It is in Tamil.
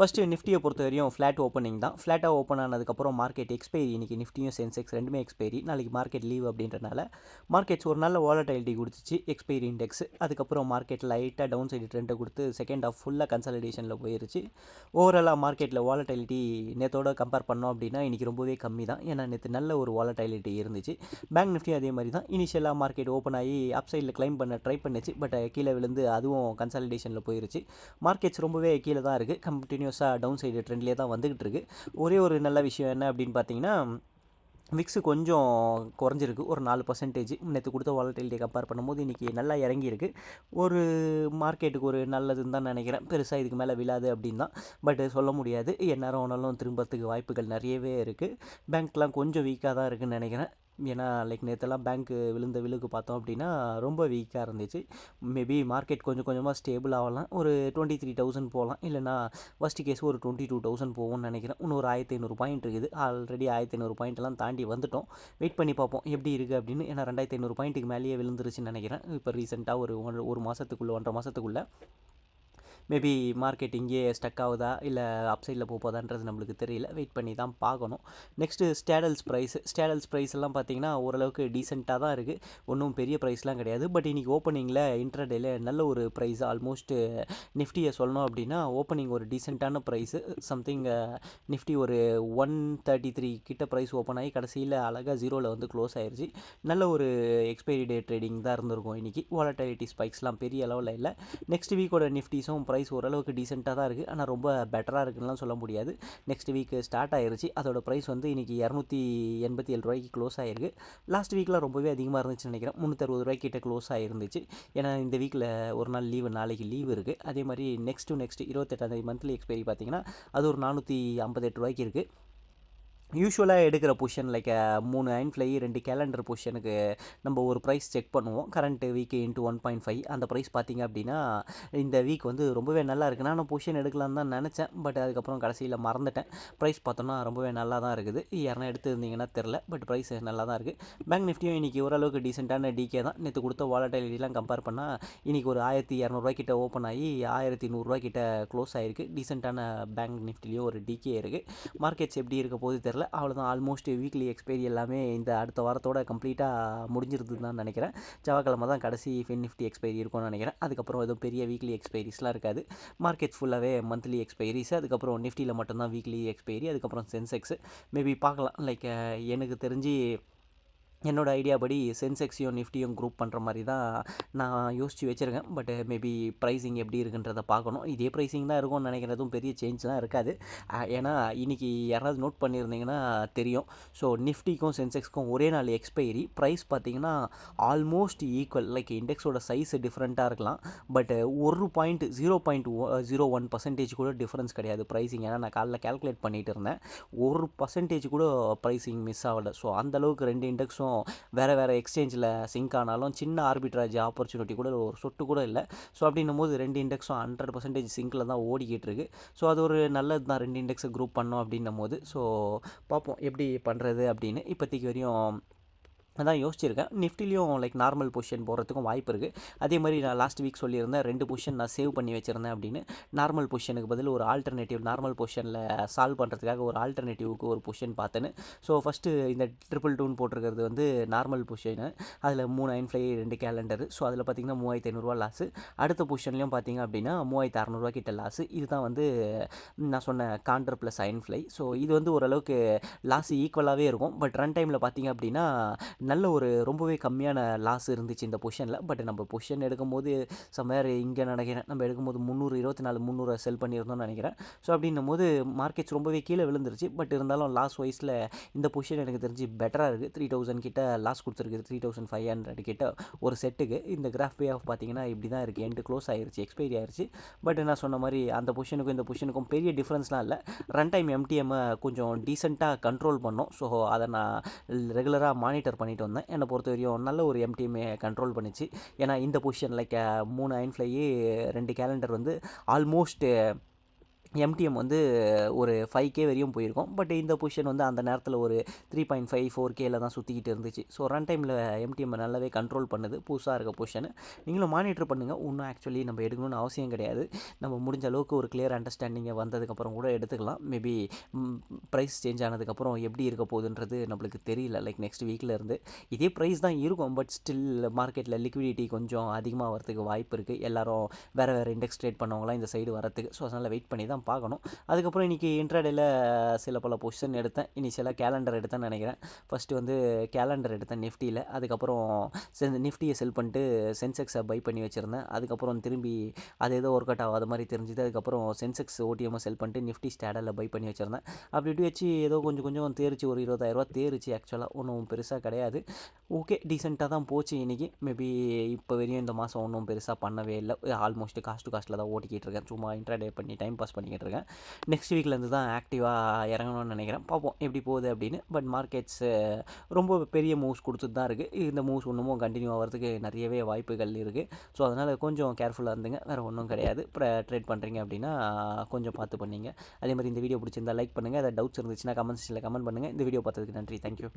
ஃபஸ்ட்டு நிஃப்டியை பொறுத்த வரையும் ஃப்ளாட் ஓப்பனிங் தான். ஃப்ளாட்டாக ஓப்பன் ஆனதுக்கப்புறம் மார்க்கெட் எக்ஸ்பைரி இன்றைக்கி நிஃப்டியும் சென்செக்ஸ் ரெண்டுமே எக்ஸ்பைரி நாளைக்கு மார்க்கெட் லீவ் அப்படின்றனால மார்க்கெட்ஸ் ஒரு நல்ல வாலட்டைலிட்டி கொடுத்துச்சு எக்ஸ்பைரி இண்டெக்ஸ் அதுக்கப்புறம் மார்க்கெட் லைட்டாக டவுன் சைடு ட்ரெண்டை கொடுத்து செகண்ட் ஆஃப் ஃபுல்லாக கன்சல்டேஷனில் போயிருச்சு. ஓவராலாக மார்க்கெட்டில் வாலட்டைலிட்டி நேற்றோட கம்பேர் பண்ணோம் அப்படின்னா இன்றைக்கி ரொம்பவே கம்மி தான். ஏன்னா நேற்று நல்ல ஒரு வாலட்டைலிட்டி இருந்துச்சு. பேங்க் நிஃப்டி அதே மாதிரி தான். இனிஷியலாக மார்க்கெட் ஓப்பன் ஆகி அப் சைடில் கிளைம் பண்ண ட்ரை பண்ணுச்சு. பட் கீழே விழுந்து அதுவும் கன்சல்டேஷனில் போயிருச்சு. மார்க்கெட்ஸ் ரொம்பவே கீழே தான் இருக்குது கண்டினியூஸாக டவுன் சைடு ட்ரெண்ட்லேயே தான் வந்துகிட்டு இருக்கு ஒரே ஒரு நல்ல விஷயம் என்ன அப்படின்னு பார்த்தீங்கன்னா விக்ஸு கொஞ்சம் குறைஞ்சிருக்கு. ஒரு நாலு பர்சன்டேஜ் நேற்று கொடுத்த வாலட்டிலிட்டியை கம்பேர் பண்ணும்போது இன்றைக்கி நல்லா இறங்கியிருக்கு. ஒரு மார்க்கெட்டுக்கு ஒரு நல்லதுன்னு தான் நினைக்கிறேன். பெருசாக இதுக்கு மேலே விழாது அப்படின்னு தான். பட் சொல்ல முடியாது. எந்நேரம் ஆனாலும் திரும்பத்துக்கு வாய்ப்புகள் நிறையவே இருக்குது பேங்க்லாம் கொஞ்சம் வீக்காக தான் இருக்குதுன்னு நினைக்கிறேன். ஏன்னா லைக் நேற்றெல்லாம் பேங்க்கு விழுந்த விழுக்கு பார்த்தோம் அப்படின்னா ரொம்ப வீக்காக இருந்துச்சு. மேபி மார்க்கெட் கொஞ்சம் கொஞ்சமாக ஸ்டேபிள் ஆகலாம். ஒரு டுவெண்ட்டி த்ரீ தௌசண்ட் போகலாம். இல்லைனா ஃபஸ்ட்டு கேஸ் ஒரு டுவெண்ட்டி டூ தௌசண்ட் போகும்னு நினைக்கிறேன். இன்னொரு ஆயிரத்தி ஐநூறு பாயிண்ட் இருக்குது. ஆல்ரெடி ஆயிரத்தி ஐநூறு பாயிண்ட்லாம் தாண்டி வந்துட்டோம். வெயிட் பண்ணி பார்ப்போம். எப்படி இருக்குது அப்படின்னு. ஏன்னா ரெண்டாயிரத்தி ஐநூறு பாயிண்ட்டுக்கு மேலேயே விழுந்துருச்சுன்னு நினைக்கிறேன். இப்போ ரீசெண்டாக ஒரு ஒன்று ஒரு மாதத்துக்குள்ளே ஒன்றரை மாதத்துக்குள்ளே மேபி மார்க்கெட் இங்கேயே ஸ்டக் ஆகுதா? இல்லை அப்சைடில் போதான்றது நம்மளுக்கு தெரியல. வெயிட் பண்ணி தான் பார்க்கணும். Next straddles price straddles price எல்லாம் பார்த்தீங்கன்னா ஓரளவுக்கு டீசெண்டாக தான் இருக்குது ஒன்றும் பெரிய ப்ரைஸ்லாம் கிடையாது. பட் இன்றைக்கி ஓப்பனிங்கில் இன்ட்ரடேல நல்ல ஒரு ப்ரைஸ் ஆல்மோஸ்ட்டு நிஃப்டியை சொல்லணும் அப்படின்னா ஓப்பனிங் ஒரு டீசெண்டான ப்ரைஸு சம்திங் நிஃப்டி ஒரு ஒன் தேர்ட்டி த்ரீ கிட்ட ப்ரைஸ் ஓப்பன் ஆகி கடைசியில் அழகாக ஜீரோவில் வந்து க்ளோஸ் ஆயிருச்சு. நல்ல ஒரு எக்ஸ்பைரி டே ட்ரேடிங் தான் இருந்திருக்கும் இன்றைக்கி வாலட்டிலிட்டி ஸ்பைக்ஸ்லாம் பெரிய அளவில் இல்லை. நெக்ஸ்ட் வீக்கோட நிஃப்டிஸும் ப்ரைஸ் ப்ரைஸ் ஓரளவுக்கு டீசெண்டாக தான் இருக்குது ஆனால் ரொம்ப பெட்டராக இருக்குன்னுலாம் சொல்ல முடியாது. நெக்ஸ்ட் வீக் ஸ்டார்ட் ஆயிருச்சு. அதோட ப்ரைஸ் வந்து இன்றைக்கி இரநூத்தி எண்பத்தி ஏழு ரூபாய்க்கு க்ளோஸ் ஆகிருக்கு லாஸ்ட் வீக்கில் ரொம்பவே அதிகமாக இருந்துச்சுன்னு நினைக்கிறேன். முந்நூற்றறுபது ரூபாய்க்கு கிட்ட க்ளோஸ் ஆகிருந்துச்சு ஏன்னா இந்த வீக்கில் ஒரு நாள் லீவு நாளைக்கு லீவு இருக்குது அதே மாதிரி நெக்ஸ்ட் டு நெக்ஸ்ட் இருபத்தெட்டாந்தேதி மந்த்லி எக்ஸ்பைரி பார்த்தீங்கன்னா அது ஒரு நானூற்றி ஐம்பத்தெட்டு ரூபாய்க்கு இருக்குது யூஸ்வலாக எடுக்கிற பொசிஷன் லைக் மூணு அயன் ஃப்ளை ரெண்டு கேலண்டர் பொசிஷனுக்கு நம்ம ஒரு ப்ரைஸ் செக் பண்ணுவோம். Current week into one point five அந்த ப்ரைஸ் பார்த்தீங்க அப்படின்னா இந்த வீக் வந்து ரொம்பவே நல்லா இருக்குது நான் பொசிஷன் எடுக்கலான்னு தான் நினச்சேன். பட் அதுக்கப்புறம் கடைசியில் மறந்துட்டேன். ப்ரைஸ் பார்த்தோன்னா ரொம்பவே நல்லா தான் இருக்குது. யாருனா எடுத்துருந்தீங்கன்னா தெரில பட் ப்ரைஸ் நல்லா தான் இருக்குது பேங்க் நிஃப்டியும் இன்றைக்கி ஓரளவுக்கு டீசெண்டான டிகே தான். நேற்று கொடுத்த வாலட்டிலிட்டிலாம் கம்பேர் பண்ணால் இன்றைக்கி ஒரு ஆயிரத்தி இரநூறுவா கிட்ட ஓப்பன் ஆகி ஆயிரத்தி நூறுரூவா கிட்ட க்ளோஸ் ஆகிருக்கு டீசெண்டான பேங்க் நிஃப்டிலையும் ஒரு டிகே இருக்குது மார்க்கெட்ஸ் எப்படி இருக்க போது தெரில தெரில அவ்வளோதான் ஆல்மோஸ்ட் வீக்லி எக்ஸ்பைரி எல்லாமே இந்த அடுத்த வாரத்தோட கம்ப்ளீட்டாக முடிஞ்சிருதுன்னு தான் நினைக்கிறேன். செவ்வாய்க்கிழமை தான் கடைசி ஃபின் நிஃப்டி எக்ஸ்பைரி இருக்கும்னு நினைக்கிறேன். அதுக்கப்புறம் எதுவும் பெரிய வீக்லி எக்ஸ்பைரிஸ்லாம் இருக்காது. மார்க்கெட் ஃபுல்லாகவே மந்த்லி எக்ஸ்பைரிஸ் அதுக்கப்புறம் நிஃப்டியில் மட்டும்தான் வீக்லி எக்ஸ்பைரி அதுக்கப்புறம் சென்செக்ஸ் மேபி பார்க்கலாம். லைக் எனக்கு தெரிஞ்சு என்னோடய ஐடியா படி சென்செக்ஸையும் நிஃப்டியும் குரூப் பண்ணுற மாதிரி தான் நான் யோசித்து வச்சுருக்கேன். பட் மேபி ப்ரைஸிங் எப்படி இருக்குன்றதை பார்க்கணும். இதே ப்ரைஸிங் தான் இருக்கும்னு நினைக்கிறதும் பெரிய சேஞ்ச்லாம் இருக்காது. ஏன்னா இன்றைக்கி யாராவது நோட் பண்ணியிருந்தீங்கன்னா தெரியும். ஸோ நிஃப்டிக்கும் சென்செக்ஸ்க்கும் ஒரே நாள் எக்ஸ்பைரி ப்ரைஸ் பார்த்தீங்கன்னா ஆல்மோஸ்ட் ஈக்குவல் லைக் இண்டெக்ஸோட சைஸ் டிஃப்ரெண்ட்டாக இருக்கலாம். பட் ஒரு point zero point zero one percentage கூட டிஃப்ரென்ஸ் கிடையாது ப்ரைஸிங் ஏன்னா நான் காலைல கேல்குலேட் பண்ணிகிட்டு இருந்தேன். ஒரு பர்சன்டேஜ் கூட ப்ரைஸிங் மிஸ் ஆகலை. ஸோ அந்தளவுக்கு ரெண்டு இண்டெக்ஸும் வேறு வேறு எக்ஸ்சேஞ்சில் சிங்க் ஆனாலும் சின்ன ஆர்பிட்ராஜ் ஆப்பர்ச்சுனிட்டி கூட ஒரு சொட்டு கூட இல்லை. ஸோ அப்படின்னும் போது ரெண்டு இண்டெக்ஸும் ஹண்ட்ரட் பர்சன்டேஜ் சிங்கில் தான் ஓடிக்கிட்டு இருக்கு. ஸோ அது ஒரு நல்லது தான் ரெண்டு இண்டெக்ஸை குரூப் பண்ணோம் அப்படின்னும் போது ஸோ பார்ப்போம் எப்படி பண்ணுறது அப்படின்னு. இப்போதைக்கு வரையும் அதான் யோசிச்சிருக்கேன். நிஃப்டிலையும் லைக் நார்மல் பொசிஷன் போகிறதுக்கும் வாய்ப்பு இருக்குது அதே மாதிரி நான் லாஸ்ட் வீக் சொல்லியிருந்தேன் ரெண்டு பொசிஷன் நான் சேவ் பண்ணி வச்சுருந்தேன் அப்படின்னு. நார்மல் பொசிஷனுக்கு பதில் ஒரு ஆல்டர்னேட்டிவ் நார்மல் பொசிஷனில் சால்வ் பண்ணுறதுக்காக ஒரு ஆல்டர்னேட்டிவ்க்கு ஒரு பொசிஷன் பார்த்தேன்னு. ஸோ ஃபஸ்ட்டு இந்த ட்ரிபிள் டூன் போட்டிருக்கிறது வந்து நார்மல் பொசிஷனு அதில் மூணு அயன் ஃப்ளை ரெண்டு கேலண்டர் ஸோ அதில் பார்த்தீங்கன்னா மூவாயிரத்தி ஐநூறுரூவா லாஸு அடுத்த பொசிஷன்லையும் பார்த்தீங்க அப்படின்னா மூவாயிரத்து அறநூறுவா கிட்ட லாஸு இதுதான் வந்து நான் சொன்ன condor plus iron fly so இது வந்து ஓரளவுக்கு லாஸ் ஈக்குவலாகவே இருக்கும். பட் ரன் டைமில் பார்த்தீங்க அப்படின்னா நல்ல ஒரு ரொம்பவே கம்மியான லாஸ் இருந்துச்சு இந்த பொசிஷனில் பட் நம்ம பொசிஷன் எடுக்கும்போது சமயர் இங்கே நினைக்கிறேன். நம்ம எடுக்கும்போது முந்நூறு இருபத்தி நாலு முந்நூறு செல் பண்ணியிருந்தோம்னு நினைக்கிறேன். ஸோ அப்படின்னும் போது மார்க்கெட்ஸ் ரொம்பவே கீழே விழுந்துருச்சு. பட் இருந்தாலும் லாஸ் வைஸில் இந்த பொசிஷன் எனக்கு தெரிஞ்சு பெட்டராக இருக்குது த்ரீ தௌசண்ட் கிட்ட லாஸ் கொடுத்துருக்கு த்ரீ தௌசண்ட் ஃபைவ் ஹண்ட்ரட் கிட்ட ஒரு செட்டுக்கு இந்த கிராஃப் பே ஆஃப் பார்த்தீங்கன்னா இப்படி தான் இருக்குது எண்டு க்ளோஸ் ஆயிருச்சு எக்ஸ்பைரி ஆயிருச்சு. பட் நான் சொன்ன மாதிரி அந்த பொசிஷனுக்கும் இந்த பொசிஷனுக்கும் பெரிய டிஃப்ரென்ஸ்லாம் இல்லை. ரன் டைம் எம்டிஎம்மை கொஞ்சம் டீசெண்டாக கண்ட்ரோல் பண்ணோம். ஸோ அதை நான் ரெகுலராக மானிட்டர் பண்ணி பண்ணிட்டு வந்தேன். என்னை பொறுத்த வரையும் நல்ல ஒரு எம்டிஎம்ஏ கண்ட்ரோல் பண்ணிச்சு. ஏன்னா இந்த பொசிஷன் லைக் மூணு அயன் ஃப்ளையே ரெண்டு கேலண்டர் வந்து ஆல்மோஸ்ட் எம்டிஎம் வந்து ஒரு ஃபைவ் கே வரையும் போயிருக்கும். பட் இந்த பொசிஷன் வந்து அந்த நேரத்தில் ஒரு த்ரீ பாயிண்ட் ஃபைவ் ஃபோர் கேல தான் சுற்றிக்கிட்டு இருந்துச்சு. ஸோ ரன் டைமில் எம்டிஎம் நல்லாவே கண்ட்ரோல் பண்ணுது. புதுசாக இருக்க பொசிஷன் நீங்களும் மானிட்டர் பண்ணுங்கள் இன்னும் ஆக்சுவலி நம்ம எடுக்கணும்னு அவசியம் கிடையாது. நம்ம முடிஞ்ச அளவுக்கு ஒரு கிளியர் அண்டர்ஸ்டாண்டிங்கை வந்ததுக்கப்புறம் கூட எடுத்துக்கலாம். மேபி ப்ரைஸ் சேஞ்ச் ஆனதுக்கப்புறம் எப்படி இருக்க போகுதுன்றது நம்மளுக்கு தெரியல. லைக் நெக்ஸ்ட் வீக்கில் இருந்து இதே ப்ரைஸ் தான் இருக்கும். பட் ஸ்டில் மார்க்கெட்டில் லிக்விடிட்டி கொஞ்சம் அதிகமாக வரதுக்கு வாய்ப்பு இருக்குது எல்லோரும் வேறு வேறு இண்டெக்ஸ் ட்ரேட் பண்ணவங்களாம் இந்த சைடு வரத்துக்கு ஸோ அதனால் வெயிட் பண்ணி தான் பார்க்கணும். அதுக்கப்புறம் இன்றைக்கி இன்ட்ராடேல சில பல பொசிஷன் எடுத்தேன். இனிஷியலாக கேலண்டர் எடுத்தேன்னு நினைக்கிறேன். ஃபஸ்ட்டு வந்து கேலண்டர் எடுத்தேன் நிஃப்டியில் அதுக்கப்புறம் சென் நிஃப்டியை செல் பண்ணிட்டு சென்செக்ஸை பை பண்ணி வச்சுருந்தேன். அதுக்கப்புறம் திரும்பி அது ஏதோ ஒர்க் அவுட் ஆகாத மாதிரி தெரிஞ்சுது. அதுக்கப்புறம் சென்செக்ஸ் ஓடிஎம்மை செல் பண்ணிட்டு நிஃப்டி ஸ்டாடலில் பை பண்ணி வச்சுருந்தேன். அப்படி இப்படி வச்சு ஏதோ கொஞ்சம் கொஞ்சம் தேரிச்சு ஒரு இருபதாயிரரூவா தேரிச்சு ஆக்சுவலாக ஒன்றும் பெருசாக கிடையாது. ஓகே டீசெண்டாக தான் போச்சு இன்றைக்கி மேபி இப்போ வரையும் இந்த மாதம் ஒன்றும் பெருசாக பண்ணவே இல்லை. ஆல்மோஸ்ட் காஸ்ட் டு காஸ்ட்டில் தான் ஓட்டிக்கிட்டு இருக்கேன். சும்மா இன்ட்ராடே பண்ணி டைம் பாஸ் பண்ணி பண்ணிக்கிட்டு இருக்கேன் நெக்ஸ்ட் வீக்லேருந்து தான் ஆக்டிவாக இறங்கணும்னு நினைக்கிறேன். பார்ப்போம் எப்படி போகுது அப்படின்னு. பட் மார்க்கெட்ஸ் ரொம்ப பெரிய மூவ்ஸ் கொடுத்துட்டு தான் இருக்குது இந்த மூவ்ஸ் ஒன்றுமும் கண்டினியூ ஆகிறதுக்கு நிறையவே வாய்ப்புகள் இருக்குது ஸோ அதனால் கொஞ்சம் கேர்ஃபுல்லாக இருந்துங்க. வேறு ஒன்றும் கிடையாது. இப்போ ட்ரேட் பண்ணுறீங்க அப்படின்னா கொஞ்சம் பார்த்து பண்ணிங்க. அதே மாதிரி இந்த வீடியோ பிடிச்சிருந்தா லைக் பண்ணுங்கள் அதை டவுட்ஸ் இருந்துச்சுன்னா கமெண்ட் செக்ஷனில் கமெண்ட் பண்ணுங்கள் இந்த வீடியோ பார்த்ததுக்கு நன்றி. தேங்க்யூ